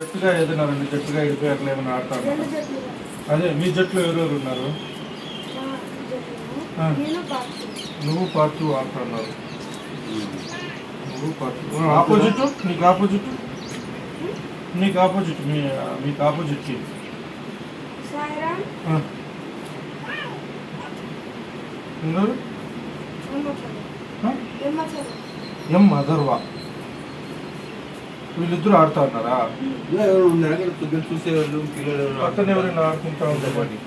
జట్టుగా ఏదైనా రెండు జట్టుగా ఇడిపోయి అట్లా ఏమైనా ఆడతారు? అదే మీ జట్లు ఎవరెవరు ఉన్నారు? మా జట్లు ఆ. నేను పార్టీ. నువ్వు పార్ట్ టూ ఆడుతున్నారు నువ్వు పార్ట్. Two opposite? నీకు ఆపోజిట్? నీకు ఆపోజిట్ మీ మీకు ఆపోజిట్ టీం? ఎమ్మచలం ఎం అధర్వా వీళ్ళిద్దరు ఆడుతా ఉన్నారా? ఎవరు ఉన్నారు అక్కడ కొద్దిగా చూసేవాళ్ళు పిల్లలు ఎవరు పక్కన ఎవరైనా ఆడుకుంటా ఉంటే మరి.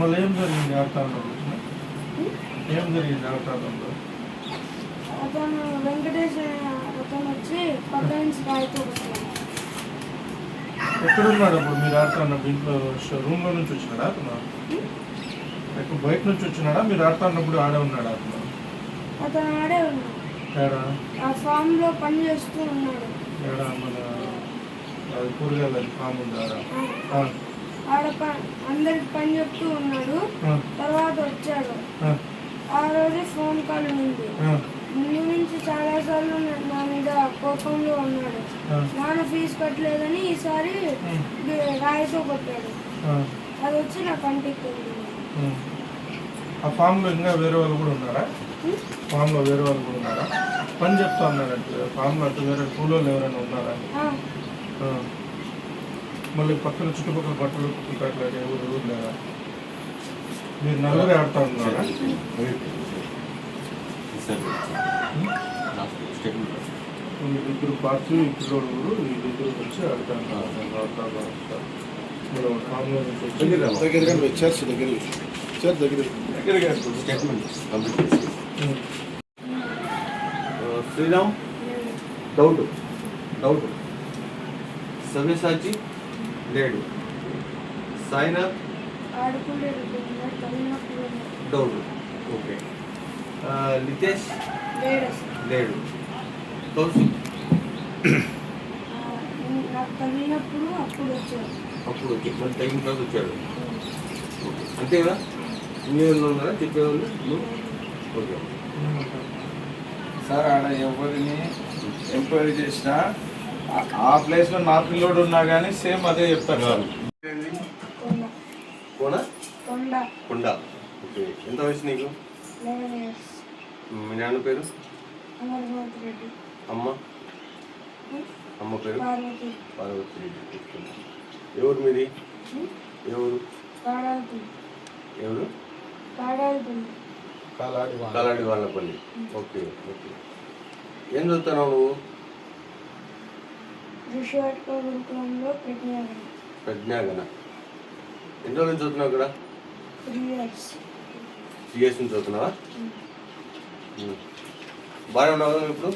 మళ్ళీ ఏం జరిగింది ఆడుతా ఉన్నప్పుడు ఏం జరిగింది ఆడుతా అతను వెంకటేష్ అతను వచ్చి పక్క నుంచి రాయితో కొట్టాడు ఎక్కడున్నాడు అప్పుడు మీరు ఆడుతున్నప్పుడు ఇంట్లో రూమ్లో నుంచి వచ్చినాడా అతను? బయట నుంచి వచ్చినాడా? మీరు ఆడుతున్నప్పుడు ఆడే ఉన్నాడా అతను? అతను ఆడే ఉన్నాడు ఆ ఫామ్లో పని చేస్తూ ఉన్నాడు. ఆడ అందరికి పని చెప్తూ ఉన్నాడు. తర్వాత వచ్చాడు. ఆ, రోజు ఫోన్ కాల్ ఉంది ముందు నుంచి చాలా సార్లు నా మీద కోపంలో ఉన్నాడు. నాన్న ఫీజు కట్టలేదని ఈసారి రాయితో కొట్టాడు. అది వచ్చి నా కంటికి. ఆ. ఫామ్లో ఇంకా వేరే వాళ్ళు కూడా ఉన్నారా? ఫామ్లో వేరే వాళ్ళు కూడా ఉన్నారా? పని చెప్తా ఉన్నారంటే ఫామ్లో అంటే వేరే కూలోళ్ళు ఎవరైనా ఉన్నారా. మళ్ళీ పక్కన చుట్టుపక్కల బట్టలు కుట్టుకుంటా అట్లా ఎవరు ఎవరు లేరా మీరు నలుగురే ఆడుతా ఉన్నారా? వీళ్ళిద్దరు పార్టీ పిల్లోడు వీళ్ళిద్దరు వచ్చి ఆడుతా ఉన్నారు. ఆడుతా ఆడుతా మీరు ఫామ్లో నుంచి వచ్చి దగ్గర చర్చ్ దగ్గర చర్చ్ దగ్గర um. Sriram? Doubt. Doubt. Savyasachi? లేడు సాయినాథ్? డౌట్. ఓకే. లితేష్? లేడు కౌశిక్? అప్పుడు వచ్చాడు అప్పుడు వచ్చి మళ్ళీ తగిన తర్వాత వచ్చాడు ఓకే. అంతేనా? ఇంకేమైనా ఉన్నారా? చెప్పేవాళ్ళు? ఓకే. సార్ ఆడ ఎవరిని ఎంక్వైరీ చేసినా ఆ- ఆ ప్లేస్లో నా పిల్లోడు ఉన్నా కానీ సేమ్ అదే చెప్తారు సార్ కొండ కోన? కొండ. కొండ. ఓకే. ఎంత వయసు నీకు? మీ నాన్న పేరు? అమ్మ? అమ్మ పేరు? పార్వతి. పార్వతి రెడ్డి. ఎవరు మీది? ఎవరు? ఎవరు? Kaladi Vallapalli okay okay. ఏం చదువుతున్నావు నువ్వు? ప్రజ్ఞాగన ఎన్ని రోజులు చదువుతున్నావు ఇక్కడ? త్రీ ఇయర్స్ నుంచి చదువుతున్నావా. బాగానే ఉన్నావు కదా ఇప్పుడు?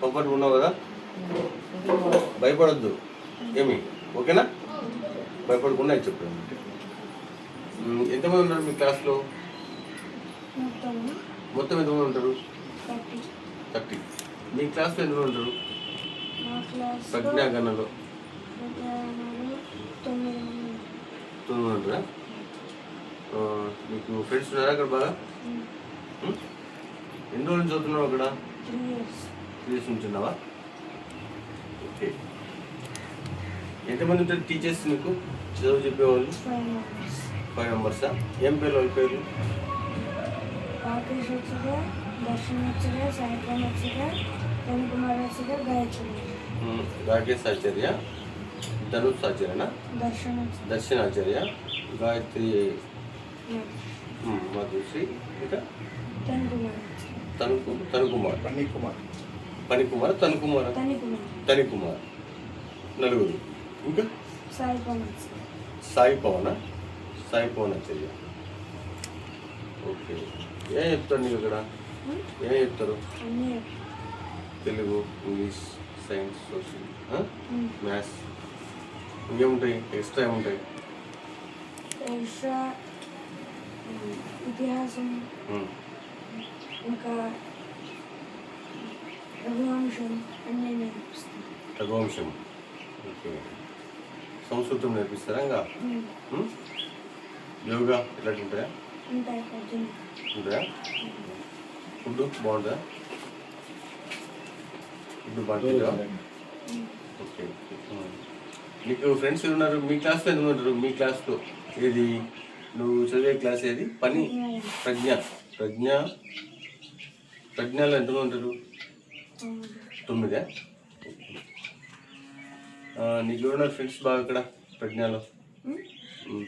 కంఫర్ట్ ఉన్నావు కదా? భయపడొద్దు. ఏమి? ఓకేనా? భయపడకుండా ఇది చెప్పు ఉమ్, ఎంతమంది ఉన్నారు మీ క్లాస్లో? మొత్తం ఎంతమంది ఉంటారు? థర్టీ. మీ క్లాస్లో ఎంతమంది ఉంటారు? ప్రజ్ఞాగణలో తొమ్మిది మంది తొమ్మిది ఉంటారా? మీకు ఫ్రెండ్స్ ఉన్నారా అక్కడ బాగా? ఎన్ని రోజులు నుంచి చదువుతున్నావు అక్కడ? Three years. నుంచి ఉన్నావా? ఓకే. ఎంతమంది ఉంటారు టీచర్స్ నీకు? చదువు చెప్పేవాళ్ళు? ఫైవ్ మెంబర్స్ ఏం పేర్లు వాళ్ళ పేర్లు రాకేష్ వచ్చిగా దర్శన్ వచ్చిగా సాయిరామ్ వచ్చిగా తను కుమార్ వచ్చిగా గాయత్రి రాకేష్ ఆచార్య ధనుష్ ఆచార్యనా? దర్శన్ ఆచార్య గాయత్రి మాధుశ్రీ ఇంకా? తను కుమార్ తనుకు తనుకుమార్ పన్నీ కుమార్. పనికుమార్ తనుకుమార్ తని కుమార్? తనికుమార్ నలుగురు. ఇంకా? సాయి పవన్ సాయి పవన? సాయి పవన్ ఆచార్య ఓకే. ఏం చెప్తారు నీకు ఇక్కడ? ఏం చెప్తారు? Telugu English science social. Maths. ఇంకేముంటాయి? Extra ఏముంటాయి? ఎక్స్ట్రా ఇతిహాసం ఇంకా రఘువంశం అన్నీ నేర్పిస్తాను రఘువంశం. ఓకే. సంస్కృతం నేర్పిస్తారా ఇంకా? యోగా ఇట్లాంటి ఉంటాయా? ఉంటాయి ఫుడ్ బాగుంటుందా? ఇప్పుడు పంపించా ఓకే ఉమ్. నీకు ఫ్రెండ్స్ ఉన్నారు మీ క్లాస్లో ఎంతమంది ఉంటారు? మీ క్లాస్లో ఏది? నువ్వు చదివే క్లాస్ ఏది? పని? ప్రజ్ఞ. ప్రజ్ఞ. ప్రజ్ఞలో ఎంతమంది ఉంటారు? తొమ్మిదా? నీకు ఎవరున్నారు ఫ్రెండ్స్ బాగా ఇక్కడ ప్రజ్ఞలో?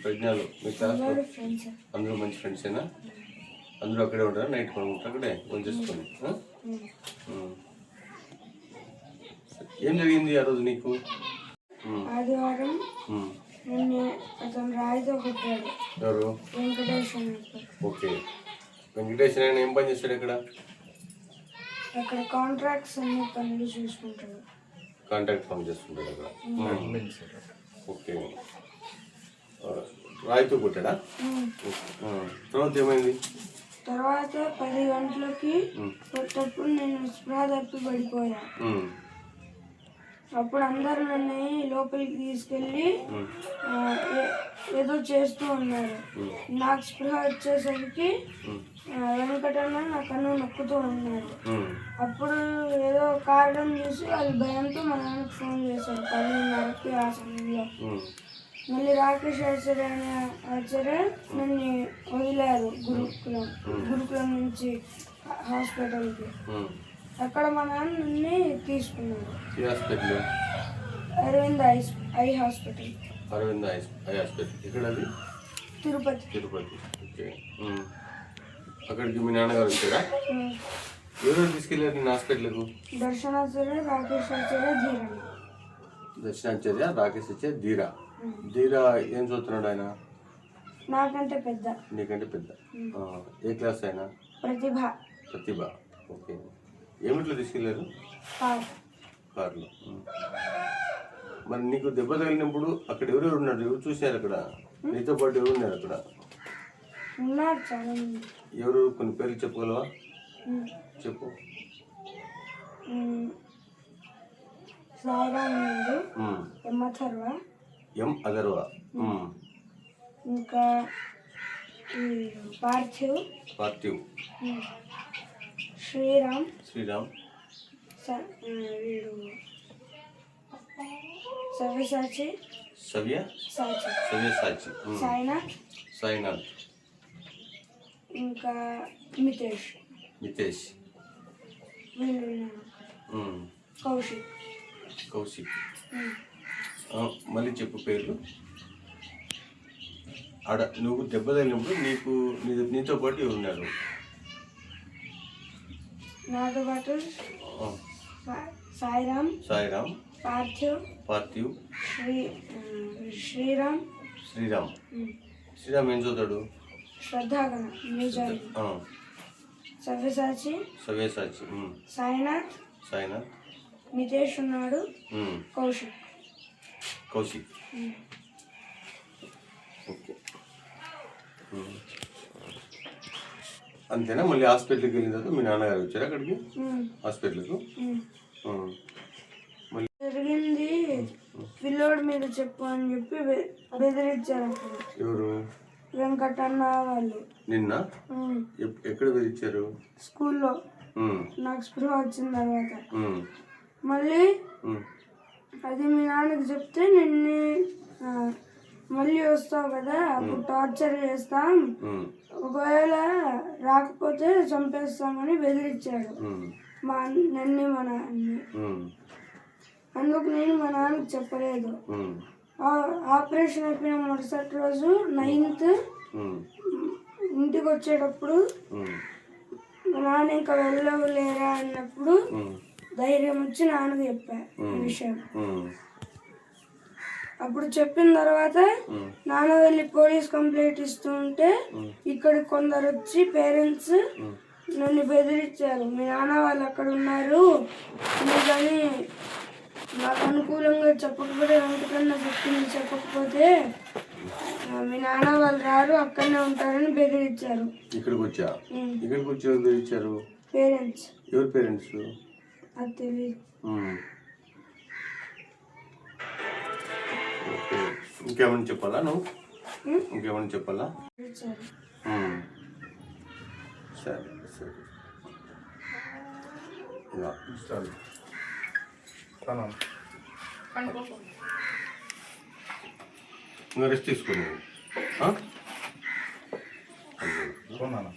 ప్రజ్ఞలో మీ క్లాస్లో అందరూ ఫ్రెండ్స్ మంచి ఫ్రెండ్సేనా అందరూ అక్కడే ఉంటారా? నైట్ పడుకుంటారు అక్కడే? ఫోన్ చేసుకొని? ఆ? ఉమ్. ఏం జరిగింది ఆ రోజు నీకు? ఆదివారం ఎవరు. ఓకే. వెంకటేష్ ఆయన ఏం పని చేస్తాడు ఇక్కడ అక్కడ కాంట్రాక్ట్స్ అన్ని పనులు చూసుకుంటాడు. కాంట్రాక్ట్ పని చేస్తుంటాడు అక్కడ. ఓకే. రాయితో కొట్టాడా? తర్వాత ఏమైంది? తర్వాత పది గంటలకి. కొట్టప్పుడు నేను స్ప్రా తప్పి పడిపోయా. అప్పుడు అందరు నన్ను లోపలికి తీసుకెళ్ళి ఏదో చేస్తూ ఉన్నారు. నాకు స్పృహ వచ్చేసరికి వెంకటన్న నా కన్ను నొక్కుతూ ఉన్నారు. అప్పుడు ఏదో కారణం చూసి వాళ్ళు భయంతో మా నాన్నకి ఫోన్ చేశారు. పదిన్నరకి ఆ సమయంలో. మళ్ళీ రాకేష్ ఆచార్య అనే ఆచార్య నన్ను వదిలారు గురుకులం గురుకులం నుంచి హాస్పిటల్కి. ఉమ్. అక్కడ మా నాన్న నన్ను తీసుకున్నారు ఈ hospital? Aravind eye eye hospital. Aravind eye eye hospital. ఇక్కడ అది తిరుపతి. తిరుపతి. ఓకే. ఉమ్. అక్కడికి మీ నాన్నగారు వచ్చారా? ఉమ్. ఎవరు తీసుకెళ్ళారు నేను హాస్పిటల్కు? దర్శనాచార్య రాకేష్ ఆచార్య ధీరణ దర్శనాచార్య రాకేష్ వచ్చే ధీరా. ధీరా ఏం చదువుతున్నాడు ఆయన? నాకంటే పెద్ద. నీకంటే పెద్ద. ఏ క్లాస్ ఆయన? ప్రతిభ. ప్రతిభ. ఓకే. ఏమిట్లో తీసుకెళ్ళారు కార్లో. మరి నీకు దెబ్బ తగిలినప్పుడు అక్కడ ఎవరెవరు ఉన్నారు? ఎవరు చూశారు అక్కడ? నీతో పాటు ఎవరు ఉన్నారు అక్కడ? ఎవరు? కొన్ని పేర్లు చెప్పగలవా. చెప్పు. సాయిరామ్ ఉన్నాడు ఉమ్. ఎం అగర్వా? ఉమ్. ఇంకా పార్థివ్. పార్థివ్. శ్రీరామ్. శ్రీరామ్. వీడు సవ్యసాచి సవ్య? సాచి. సవ్య సాచి. ఉమ్. సాయినాథ్. సాయినాథ్. ఇంకా మితేష్. ఉమ్. కౌశిక్. కౌశిక్. మళ్ళీ చెప్పు పేర్లు. ఆడ నువ్వు దెబ్బ తగిలినప్పుడు నీకు నీతో పాటు ఉన్నారు? నాతో పాటు సాయిరామ్ సాయిరామ్ పార్థివ్ పార్థివ్ శ్రీ శ్రీరామ్ శ్రీరామ్. శ్రీరామ్ ఏం చదువుతాడు? శ్రద్ధాగణ ఆ, సవ్యసాచి సవ్యసాచి. సాయినాథ్ సాయినాథ్. నితేష్ ఉన్నాడు. కౌశిక్. కౌశిక్. ఓకే. అంతేనా మళ్ళీ హాస్పిటల్కి వెళ్ళిన తర్వాత మీ నాన్నగారు వచ్చారు అక్కడికి. హాస్పిటల్కు. జరిగింది పిల్లోడి మీద చెప్పు అని చెప్పి బెదిరించారు ఎవరు వెంకటన్న వాళ్ళు నిన్న ఎక్కడ విరిచారు స్కూల్లో. నాకు స్పృహ వచ్చిన తర్వాత. మళ్ళీ. అది మీ నాన్నకి చెప్తే నిన్ను మళ్ళీ వస్తావు కదా అప్పుడు టార్చర్ చేస్తాం. ఒకవేళ రాకపోతే చంపేస్తామని బెదిరించాడు. మా నన్ను మా నాన్నని ఉమ్. అందుకు నేను మా నాన్నకి చెప్పలేదు ఆపరేషన్ అయిపోయిన మరుసటి రోజు నైన్త్. ఇంటికి వచ్చేటప్పుడు. మా నాన్న ఇంకా వెళ్ళవు లేరా అన్నప్పుడు. ధైర్యం వచ్చి నాన్నకి చెప్పా ఈ విషయం. అప్పుడు చెప్పిన తర్వాత. నాన్న వెళ్ళి పోలీస్ కంప్లైంట్ ఇస్తూ ఉంటే ఇక్కడ కొందరు వచ్చి పేరెంట్స్. నన్ను బెదిరించారు. మీ నాన్న వాళ్ళు అక్కడ ఉన్నారు. నువ్వు కానీ నాకు అనుకూలంగా చెప్పకపోతే వెంకటన్న చెప్పింది చెప్పకపోతే మీ నాన్న వాళ్ళు రారు అక్కడనే ఉంటారని బెదిరించారు. ఇక్కడికి వచ్చా. ఇక్కడికి వచ్చి ఇచ్చారు పేరెంట్స్. ఎవరి పేరెంట్స్? ఇంకేమైనా చెప్పాలా నువ్వు. ఇంకేమైనా చెప్పాలా. సరే. సరే ఇంకా రెస్ట్ తీసుకోండి ఆ? కొన్నాను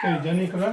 పనుకో జని ఇక్కడ